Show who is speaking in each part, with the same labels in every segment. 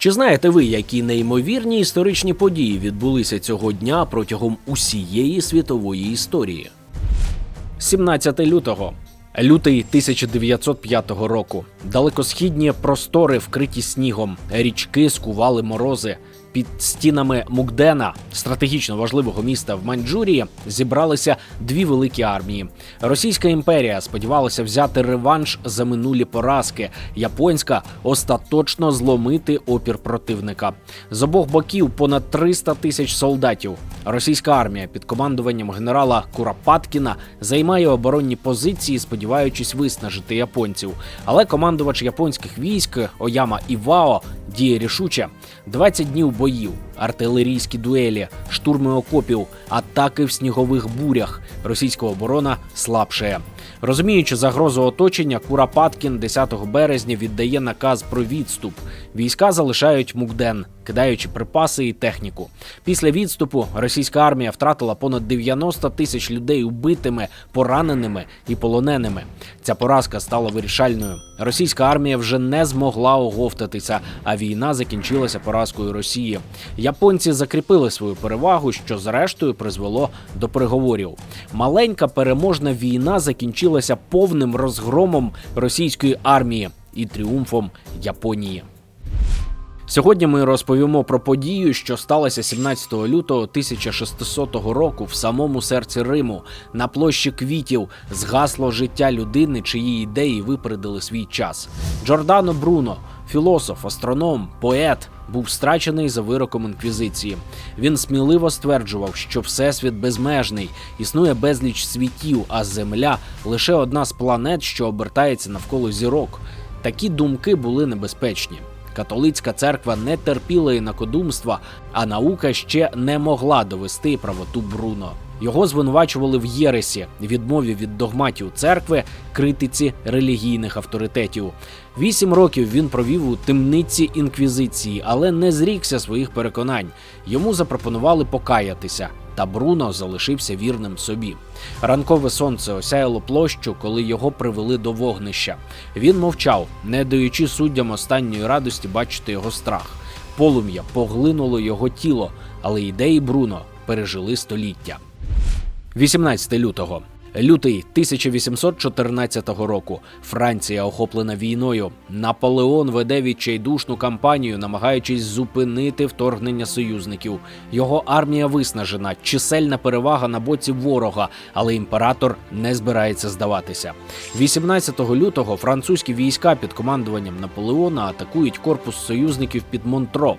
Speaker 1: Чи знаєте ви, які неймовірні історичні події відбулися цього дня протягом усієї світової історії? 17 лютого. Лютий 1905 року. Далекосхідні простори вкриті снігом, річки скували морози. Під стінами Мукдена, стратегічно важливого міста в Маньчжурії, зібралися дві великі армії. Російська імперія сподівалася взяти реванш за минулі поразки. Японська остаточно зломити опір противника. З обох боків понад 300 тисяч солдатів. Російська армія під командуванням генерала Куропаткіна займає оборонні позиції, сподіваючись виснажити японців. Але командувач японських військ Ояма Івао діє рішуче. 20 днів боїв, артилерійські дуелі, штурми окопів, атаки в снігових бурях. Російська оборона слабшає. Розуміючи загрозу оточення, Куропаткін 10 березня віддає наказ про відступ. Війська залишають Мукден, кидаючи припаси і техніку. Після відступу російська армія втратила понад 90 тисяч людей убитими, пораненими і полоненими. Ця поразка стала вирішальною. Російська армія вже не змогла оговтатися, а війна закінчилася поразкою Росії. Японці закріпили свою перевагу, що зрештою призвело до переговорів. Маленька переможна війна закінчилася повним розгромом російської армії і тріумфом Японії. Сьогодні ми розповімо про подію, що сталася 17 лютого 1600 року в самому серці Риму. На площі квітів згасло життя людини, чиї ідеї випередили свій час. Джордано Бруно, філософ, астроном, поет, був страчений за вироком інквізиції. Він сміливо стверджував, що всесвіт безмежний, існує безліч світів, а Земля лише одна з планет, що обертається навколо зірок. Такі думки були небезпечні. Католицька церква не терпіла інакодумства, а наука ще не могла довести правоту Бруно. Його звинувачували в єресі, відмові від догматів церкви, критиці релігійних авторитетів. Вісім років він провів у темниці інквізиції, але не зрікся своїх переконань. Йому запропонували покаятися, та Бруно залишився вірним собі. Ранкове сонце осяяло площу, коли його привели до вогнища. Він мовчав, не даючи суддям останньої радості бачити його страх. Полум'я поглинуло його тіло, але ідеї Бруно пережили століття. 18 лютого. Лютий 1814 року. Франція охоплена війною. Наполеон веде відчайдушну кампанію, намагаючись зупинити вторгнення союзників. Його армія виснажена, чисельна перевага на боці ворога, але імператор не збирається здаватися. 18 лютого французькі війська під командуванням Наполеона атакують корпус союзників під Монтро.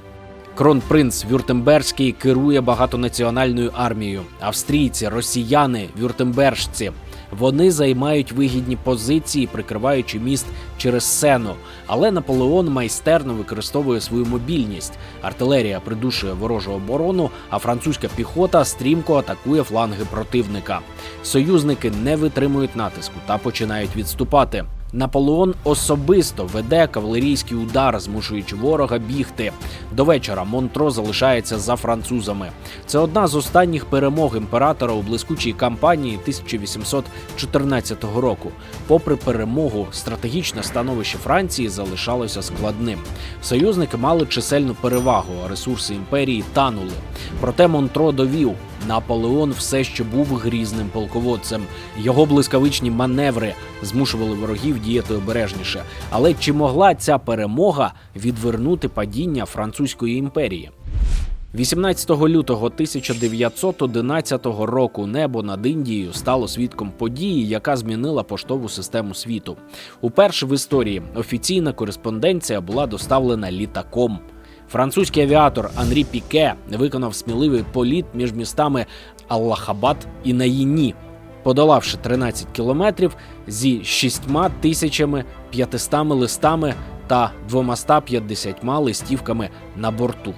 Speaker 1: Кронпринц Вюртемберзький керує багатонаціональною армією. Австрійці, росіяни, вюртембержці. Вони займають вигідні позиції, прикриваючи міст через сену. Але Наполеон майстерно використовує свою мобільність. Артилерія придушує ворожу оборону, а французька піхота стрімко атакує фланги противника. Союзники не витримують натиску та починають відступати. Наполеон особисто веде кавалерійський удар, змушуючи ворога бігти. До вечора Монтро залишається за французами. Це одна з останніх перемог імператора у блискучій кампанії 1814 року. Попри перемогу, стратегічне становище Франції залишалося складним. Союзники мали чисельну перевагу, а ресурси імперії танули. Проте Монтро довів. Наполеон все ще був грізним полководцем. Його блискавичні маневри змушували ворогів діяти обережніше. Але чи могла ця перемога відвернути падіння французької імперії? 18 лютого 1911 року небо над Індією стало свідком події, яка змінила поштову систему світу. Уперше в історії офіційна кореспонденція була доставлена літаком. Французький авіатор Анрі Піке виконав сміливий політ між містами Аллахабад і Наїні, подолавши 13 кілометрів зі 6500 листами та 250 листівками на борту.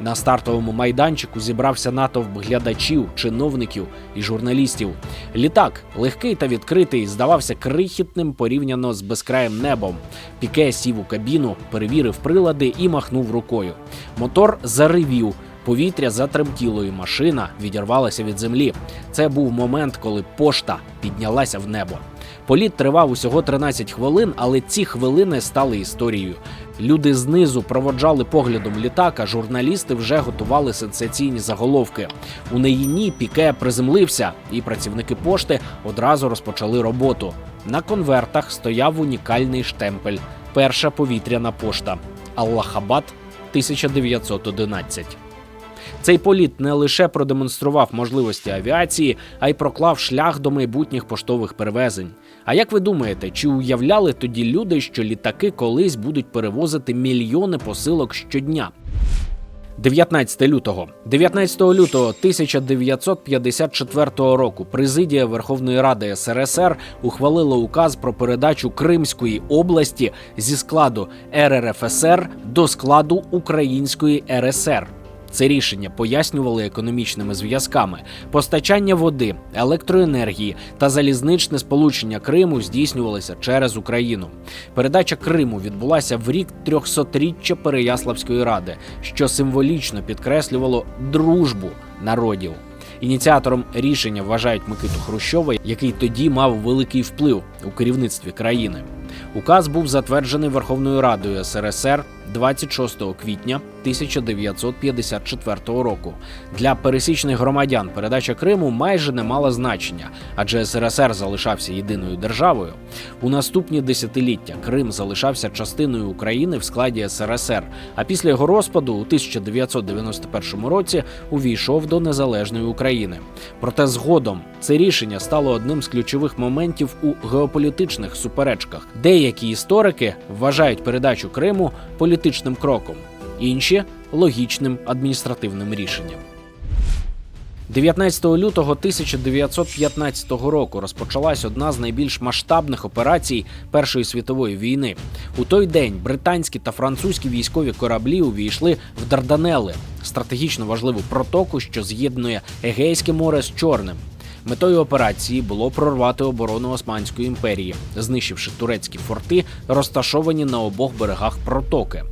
Speaker 1: На стартовому майданчику зібрався натовп глядачів, чиновників і журналістів. Літак, легкий та відкритий, здавався крихітним порівняно з безкраєм небом. Піке сів у кабіну, перевірив прилади і махнув рукою. Мотор заривів. Повітря затремтіло, і машина відірвалася від землі. Це був момент, коли пошта піднялася в небо. Політ тривав усього 13 хвилин, але ці хвилини стали історією. Люди знизу проводжали поглядом літака. журналісти вже готували сенсаційні заголовки. У неїні піке приземлився, і працівники пошти одразу розпочали роботу. На конвертах стояв унікальний штемпель. Перша повітряна пошта Аллахабад 1911. Цей політ не лише продемонстрував можливості авіації, а й проклав шлях до майбутніх поштових перевезень. А як ви думаєте, чи уявляли тоді люди, що літаки колись будуть перевозити мільйони посилок щодня? 19 лютого 19 лютого 1954 року президія Верховної Ради СРСР ухвалила указ про передачу Кримської області зі складу РРФСР до складу Української РСР. Це рішення пояснювали економічними зв'язками. Постачання води, електроенергії та залізничне сполучення Криму здійснювалося через Україну. Передача Криму відбулася в рік 300-річчя Переяславської ради, що символічно підкреслювало дружбу народів. Ініціатором рішення вважають Микиту Хрущова, який тоді мав великий вплив у керівництві країни. Указ був затверджений Верховною Радою СРСР 26 квітня 1954 року. Для пересічних громадян передача Криму майже не мала значення, адже СРСР залишався єдиною державою. У наступні десятиліття Крим залишався частиною України в складі СРСР. А після його розпаду у 1991 році увійшов до незалежної України. Проте згодом це рішення стало одним з ключових моментів у геополітичних суперечках. Деякі історики вважають передачу Криму політичним кроком, інші логічним адміністративним рішенням. 19 лютого 1915 року розпочалась одна з найбільш масштабних операцій Першої світової війни. У той день британські та французькі військові кораблі увійшли в Дарданели, стратегічно важливу протоку, що з'єднує Егейське море з Чорним. Метою операції було прорвати оборону Османської імперії, знищивши турецькі форти, розташовані на обох берегах протоки.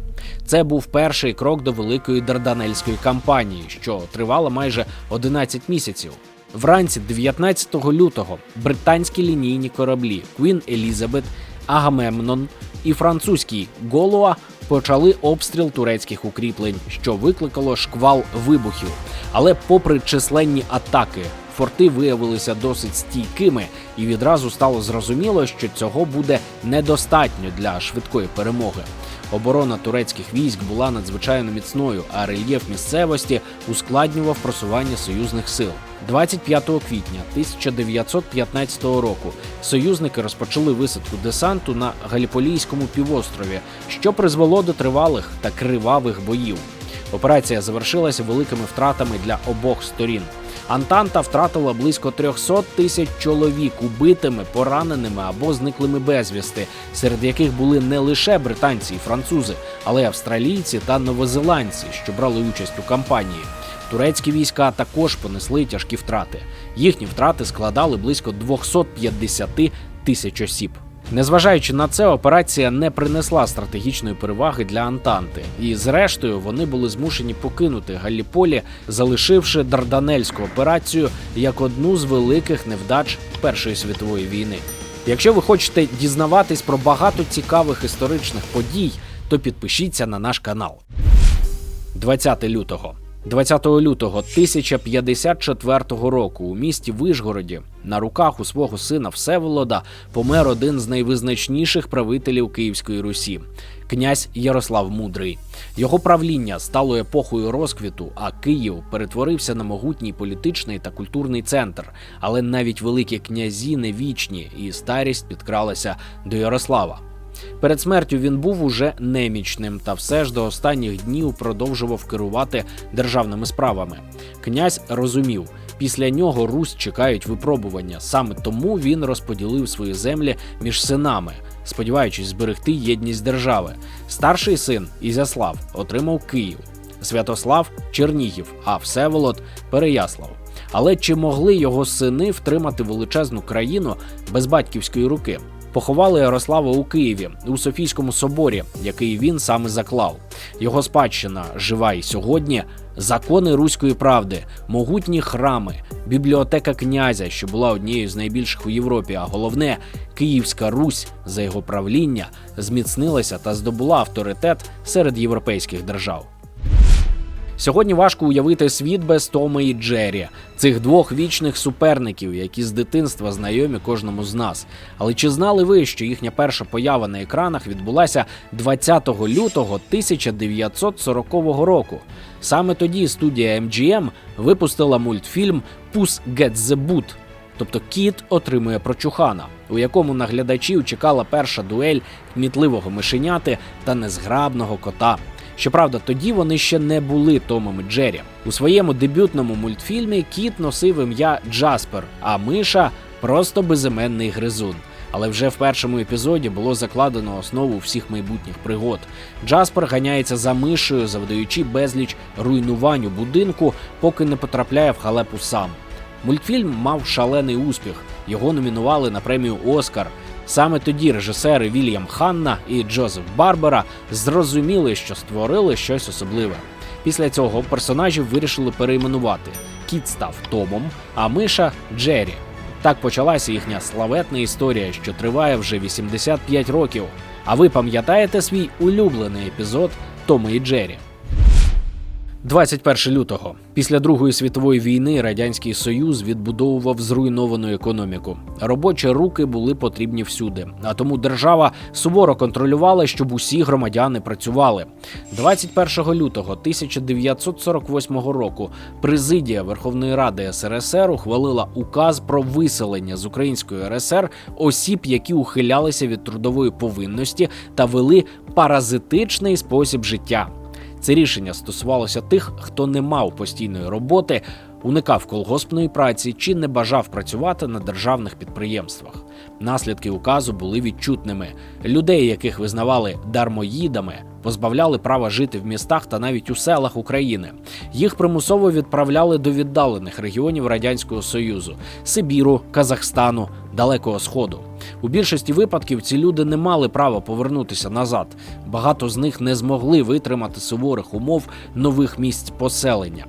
Speaker 1: Це був перший крок до великої Дарданельської кампанії, що тривала майже 11 місяців. Вранці 19 лютого британські лінійні кораблі Queen Елізабет, Агамемнон і французький Голуа почали обстріл турецьких укріплень, що викликало шквал вибухів. Але, попри численні атаки, форти виявилися досить стійкими, і відразу стало зрозуміло, що цього буде недостатньо для швидкої перемоги. Оборона турецьких військ була надзвичайно міцною, а рельєф місцевості ускладнював просування союзних сил. 25 квітня 1915 року союзники розпочали висадку десанту на Галіполійському півострові, що призвело до тривалих та кривавих боїв. Операція завершилася великими втратами для обох сторін. Антанта втратила близько 300 тисяч чоловік убитими, пораненими або зниклими безвісти, серед яких були не лише британці і французи, але й австралійці та новозеландці, що брали участь у кампанії. Турецькі війська також понесли тяжкі втрати. Їхні втрати складали близько 250 тисяч осіб. Незважаючи на це, операція не принесла стратегічної переваги для Антанти, і зрештою вони були змушені покинути Галліполі, залишивши Дарданельську операцію як одну з великих невдач Першої світової війни. Якщо ви хочете дізнаватись про багато цікавих історичних подій, то підпишіться на наш канал. 20 лютого. 20 лютого 1054 року у місті Вишгороді на руках у свого сина Всеволода помер один з найвизначніших правителів Київської Русі князь Ярослав Мудрий. Його правління стало епохою розквіту, а Київ перетворився на могутній політичний та культурний центр. Але навіть великі князі не вічні, і старість підкралася до Ярослава. Перед смертю він був уже немічним, та все ж до останніх днів продовжував керувати державними справами. Князь розумів, після нього Русь чекають випробування. Саме тому він розподілив свої землі між синами, сподіваючись зберегти єдність держави. Старший син Ізяслав отримав Київ, Святослав Чернігів, а Всеволод Переяслав. Але чи могли його сини втримати величезну країну без батьківської руки? Поховали Ярослава у Києві у Софійському соборі, який він саме заклав. Його спадщина жива й сьогодні. Закони руської правди, могутні храми, бібліотека князя, що була однією з найбільших у Європі, а головне, Київська Русь за його правління зміцнилася та здобула авторитет серед європейських держав. Сьогодні важко уявити світ без Тома і Джері, цих двох вічних суперників, які з дитинства знайомі кожному з нас. Але чи знали ви, що їхня перша поява на екранах відбулася 20 лютого 1940 року? Саме тоді студія MGM випустила мультфільм Пус Gets the Boot, тобто кіт отримує прочухана, у якому на глядачів чекала перша дуель кмітливого мишеняти та незграбного кота. Щоправда, тоді вони ще не були Томом і Джері. У своєму дебютному мультфільмі кіт носив ім'я Джаспер, а миша просто безіменний гризун. Але вже в першому епізоді було закладено основу всіх майбутніх пригод. Джаспер ганяється за мишею, завдаючи безліч руйнувань у будинку, поки не потрапляє в халепу сам. Мультфільм мав шалений успіх. Його номінували на премію Оскар. Саме тоді режисери Вільям Ханна і Джозеф Барбера зрозуміли, що створили щось особливе. Після цього персонажів вирішили перейменувати. Кіт став Томом, а Миша Джері. Так почалася їхня славетна історія, що триває вже 85 років. А ви пам'ятаєте свій улюблений епізод Тома і Джері? 21 лютого після Другої світової війни радянський союз відбудовував зруйновану економіку. Робочі руки були потрібні всюди, а тому держава суворо контролювала, щоб усі громадяни працювали. 21 лютого 1948 року президія Верховної Ради СРСР ухвалила указ про виселення з Української РСР осіб, які ухилялися від трудової повинності та вели паразитичний спосіб життя. Це рішення стосувалося тих, хто не мав постійної роботи, уникав колгоспної праці чи не бажав працювати на державних підприємствах. Наслідки указу були відчутними. Людей, яких визнавали дармоїдами, позбавляли права жити в містах та навіть у селах України. Їх примусово відправляли до віддалених регіонів радянського союзу Сибіру, Казахстану, Далекого Сходу. У більшості випадків ці люди не мали права повернутися назад. Багато з них не змогли витримати суворих умов нових місць поселення.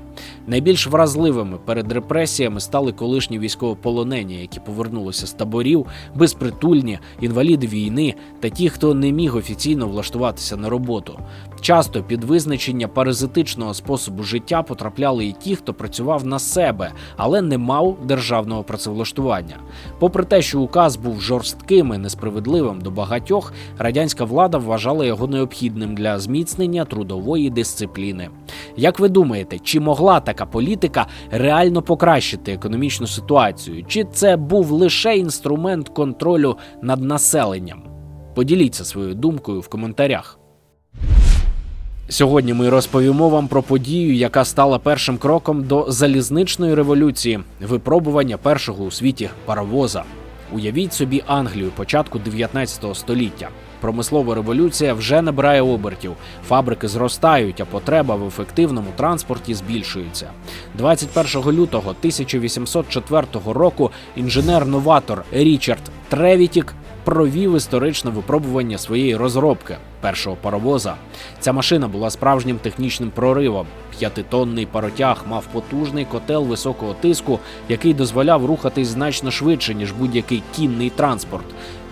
Speaker 1: Найбільш вразливими перед репресіями стали колишні військовополонені, які повернулися з таборів, безпритульні, інваліди війни та ті, хто не міг офіційно влаштуватися на роботу. Часто під визначення паразитичного способу життя потрапляли і ті, хто працював на себе, але не мав державного працевлаштування. Попри те, що указ був жорстким і несправедливим до багатьох, радянська влада вважала його необхідним для зміцнення трудової дисципліни. Як ви думаєте, чи могла така політика реально покращити економічну ситуацію? Чи це був лише інструмент контролю над населенням? Поділіться своєю думкою в коментарях. Сьогодні ми розповімо вам про подію, яка стала першим кроком до залізничної революції, випробування першого у світі паровоза. Уявіть собі Англію початку 19 століття. Промислова революція вже набирає обертів, фабрики зростають, а потреба в ефективному транспорті збільшується. 21 лютого 1804 року інженер-новатор Річард Тревітік провів історичне випробування своєї розробки першого паровоза. Ця машина була справжнім технічним проривом. П'ятитонний паротяг мав потужний котел високого тиску, який дозволяв рухатись значно швидше ніж будь-який кінний транспорт.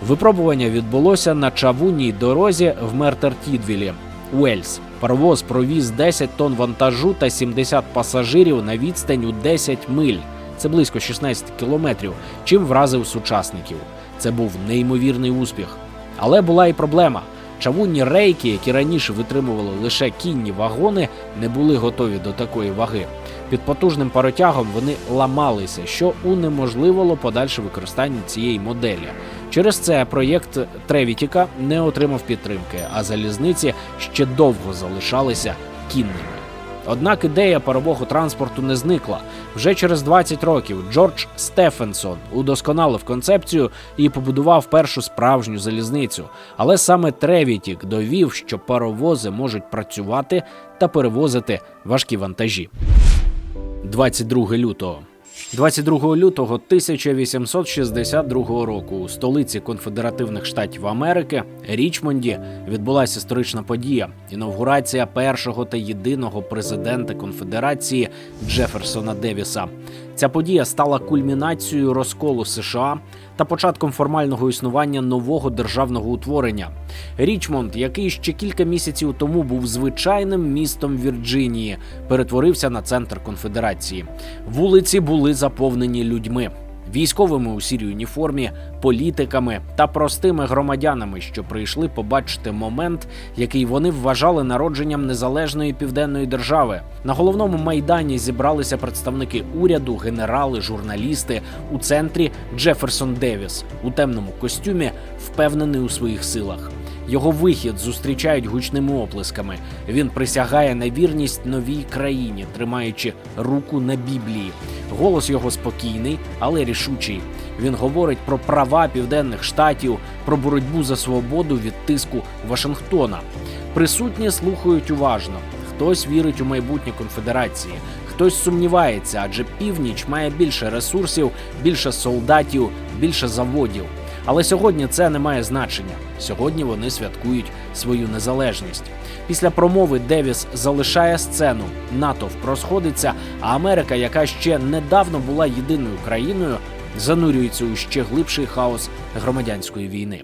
Speaker 1: Випробування відбулося на чавунній дорозі в Мертертідвілі. Уельс. Паровоз провіз 10 тонн вантажу та 70 пасажирів на відстань у 10 миль. Це близько 16 кілометрів, чим вразив сучасників. Це був неймовірний успіх. Але була і проблема. Чавунні рейки, які раніше витримували лише кінні вагони, не були готові до такої ваги. Під потужним паротягом вони ламалися, що унеможливило подальше використання цієї моделі. Через це проєкт Тревітіка не отримав підтримки, а залізниці ще довго залишалися кінними. Однак ідея парового транспорту не зникла. Вже через 20 років Джордж Стефенсон удосконалив концепцію і побудував першу справжню залізницю. Але саме Тревітік довів, що паровози можуть працювати та перевозити важкі вантажі. 22 лютого. 22 лютого 1862 року у столиці Конфедеративних Штатів Америки Річмонді відбулася історична подія інавгурація першого та єдиного президента Конфедерації Джеферсона Девіса. Ця подія стала кульмінацією розколу США та початком формального існування нового державного утворення. Річмонд, який ще кілька місяців тому був звичайним містом Вірджинії, перетворився на центр конфедерації. Вулиці були заповнені людьми. Військовими у сірій уніформі, політиками та простими громадянами, що прийшли побачити момент, який вони вважали народженням незалежної південної держави. На головному майдані зібралися представники уряду, генерали, журналісти. У центрі Джеферсон Девіс у темному костюмі, впевнений у своїх силах. Його вихід зустрічають гучними оплесками. Він присягає на вірність новій країні, тримаючи руку на Біблії. Голос його спокійний, але рішучий. Він говорить про права південних штатів, про боротьбу за свободу від тиску Вашингтона. Присутні слухають уважно. Хтось вірить у майбутнє конфедерації, хтось сумнівається, адже північ має більше ресурсів, більше солдатів, більше заводів. Але сьогодні це не має значення. Сьогодні вони святкують свою незалежність. Після промови Девіс залишає сцену, натовп розходиться, а Америка, яка ще недавно була єдиною країною, занурюється у ще глибший хаос громадянської війни.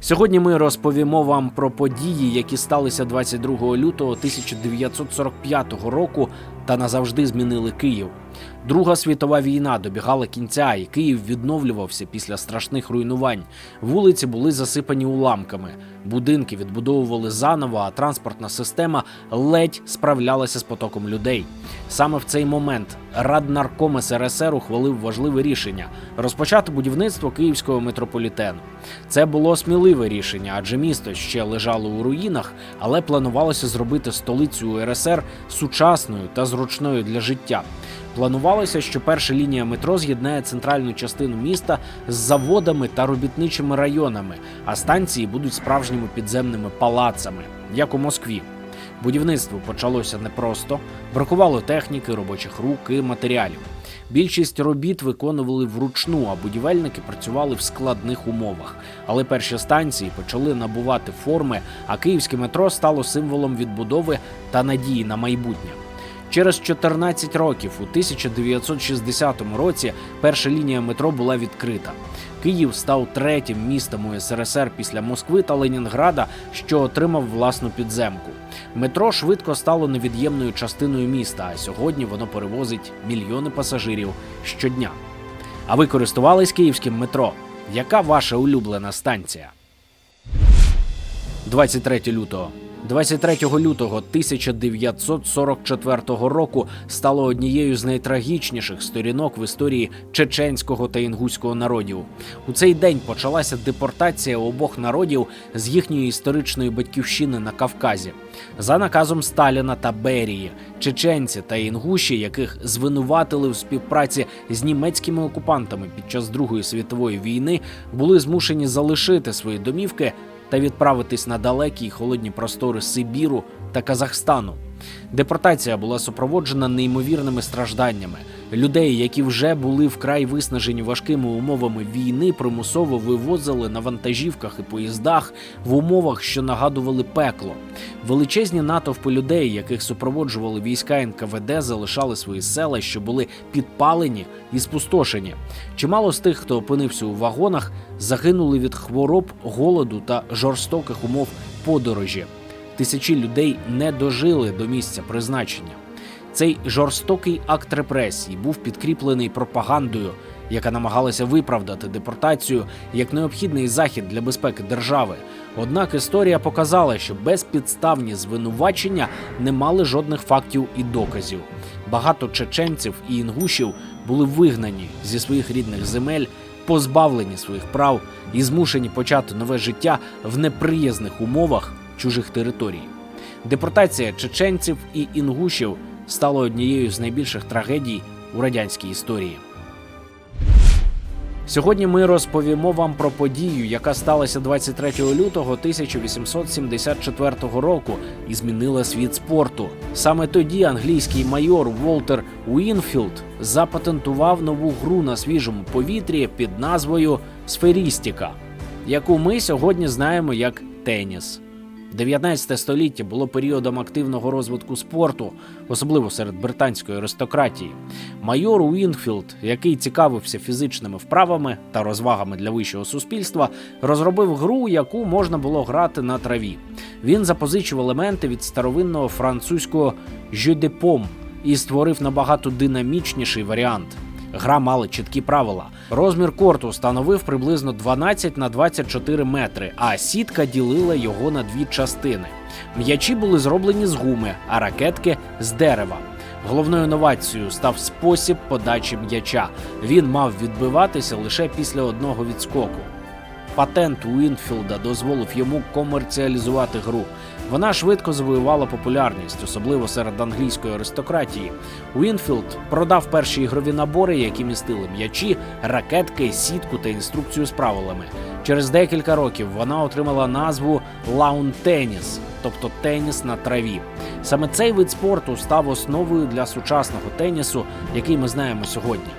Speaker 1: Сьогодні ми розповімо вам про події, які сталися 22 лютого 1945 року та назавжди змінили Київ. Друга світова війна добігала кінця, і Київ відновлювався після страшних руйнувань. Вулиці були засипані уламками, будинки відбудовували заново, а транспортна система ледь справлялася з потоком людей. Саме в цей момент Раднарком СРСР ухвалив важливе рішення розпочати будівництво київського метрополітену. Це було сміливе рішення, адже місто ще лежало у руїнах, але планувалося зробити столицю УРСР сучасною та зручною для життя. Планувалося, що перша лінія метро з'єднає центральну частину міста з заводами та робітничими районами, а станції будуть справжніми підземними палацами, як у Москві. Будівництво почалося непросто, бракувало техніки, робочих рук і матеріалів. Більшість робіт виконували вручну, а будівельники працювали в складних умовах. Але перші станції почали набувати форми, а київське метро стало символом відбудови та надії на майбутнє. Через 14 років, у 1960 році, перша лінія метро була відкрита. Київ став третім містом у СРСР після Москви та Ленінграда, що отримав власну підземку. Метро швидко стало невід'ємною частиною міста, а сьогодні воно перевозить мільйони пасажирів щодня. А ви користувались київським метро? Яка ваша улюблена станція? 23 лютого. 23 лютого 1944 року стало однією з найтрагічніших сторінок в історії чеченського та інгуського народів. У цей день почалася депортація обох народів з їхньої історичної батьківщини на Кавказі. За наказом Сталіна та Берії, чеченці та інгуші, яких звинуватили в співпраці з німецькими окупантами під час Другої світової війни, були змушені залишити свої домівки та відправитись на далекі й холодні простори Сибіру та Казахстану. Депортація була супроводжена неймовірними стражданнями. Людей, які вже були вкрай виснажені важкими умовами війни, примусово вивозили на вантажівках і поїздах в умовах, що нагадували пекло. Величезні натовпи людей, яких супроводжували війська НКВД, залишали свої села, що були підпалені і спустошені. Чимало з тих, хто опинився у вагонах, загинули від хвороб, голоду та жорстоких умов подорожі. Тисячі людей не дожили до місця призначення. Цей жорстокий акт репресій був підкріплений пропагандою, яка намагалася виправдати депортацію як необхідний захід для безпеки держави. Однак історія показала, що безпідставні звинувачення не мали жодних фактів і доказів. Багато чеченців і інгушів були вигнані зі своїх рідних земель, позбавлені своїх прав і змушені почати нове життя в неприязних умовах чужих територій. Депортація чеченців і інгушів стала однією з найбільших трагедій у радянській історії. Сьогодні ми розповімо вам про подію, яка сталася 23 лютого 1874 року і змінила світ спорту. Саме тоді англійський майор Волтер Уінфілд запатентував нову гру на свіжому повітрі під назвою Сферістіка, яку ми сьогодні знаємо як теніс. 19 століття було періодом активного розвитку спорту, особливо серед британської аристократії. Майор Уінфілд, який цікавився фізичними вправами та розвагами для вищого суспільства, розробив гру, яку можна було грати на траві. Він запозичив елементи від старовинного французького «jeu de paume» і створив набагато динамічніший варіант. Гра мала чіткі правила. Розмір корту становив приблизно 12 на 24 метри, а сітка ділила його на дві частини. М'ячі були зроблені з гуми, а ракетки з дерева. Головною новацією став спосіб подачі м'яча. Він мав відбиватися лише після одного відскоку. Патент Уінфілда дозволив йому комерціалізувати гру. Вона швидко завоювала популярність, особливо серед англійської аристократії. Уінфілд продав перші ігрові набори, які містили м'ячі, ракетки, сітку та інструкцію з правилами. Через декілька років вона отримала назву лаун-теніс, тобто теніс на траві. Саме цей вид спорту став основою для сучасного тенісу, який ми знаємо сьогодні.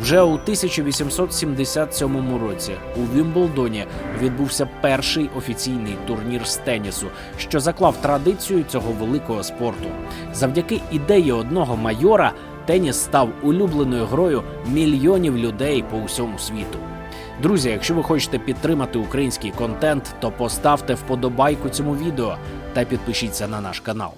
Speaker 1: Вже у 1877 році у Вімблдоні відбувся перший офіційний турнір з тенісу, що заклав традицію цього великого спорту. Завдяки ідеї одного майора теніс став улюбленою грою мільйонів людей по усьому світу. Друзі, якщо ви хочете підтримати український контент, то поставте вподобайку цьому відео та підпишіться на наш канал.